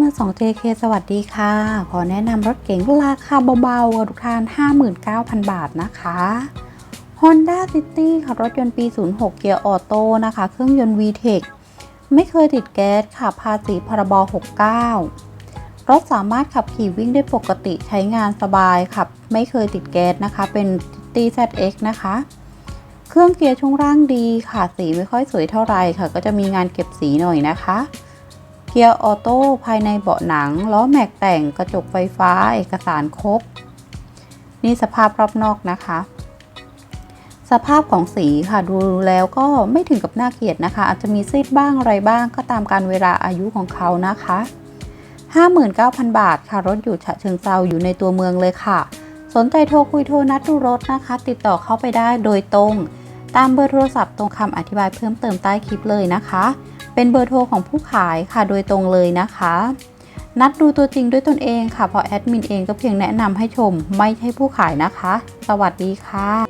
เมื่อ 2JK สวัสดีค่ะ ขอแนะนำรถเก๋งราคาเบาๆกับทุกท่าน59,000 บาทนะคะ Honda City ค่ะ รถยนต์ปี 06 เกียร์ออโต้นะคะ เครื่องยนต์ VTEC ไม่เคยติดแก๊สค่ะ ภาษีพรบ 69 รถสามารถขับขี่วิ่งได้ปกติใช้งานสบายขับ ไม่เคยติดแก๊สนะคะ เป็น City ZX นะคะ เครื่องเกียร์ช่วงล่างดีค่ะ สีไม่ค่อยสวยเท่าไหร่ค่ะ ก็จะมีงานเก็บสีหน่อยนะคะ เกียร์ออโต้ภายในเบาะหนัง ล้อแม็กแต่งกระจกไฟฟ้าเอกสารครบ นี่สภาพรอบนอกนะคะ สภาพของสีค่ะดูแล้วก็ไม่ถึงกับน่าเกลียดนะคะ อาจจะมีซีดบ้างอะไรบ้างก็ตามการเวลาอายุของเขานะคะ 59,000 บาทค่ะ รถอยู่ฉะเชิงเซาอยู่ในตัวเมืองเลยค่ะ สนใจโทรคุยโทรนัดดูรถนะคะ ติดต่อเข้าไปได้โดยตรง ตามเบอร์โทรศัพท์ตรงคำอธิบายเพิ่มเติมใต้คลิปเลยนะคะ เป็นเบอร์โทรของผู้ขายค่ะโดยตรงเลยนะคะ นัดดูตัวจริงด้วยตนเองค่ะเพราะแอดมินเองก็เพียงแนะนำให้ชมไม่ใช่ผู้ขายนะคะ สวัสดีค่ะ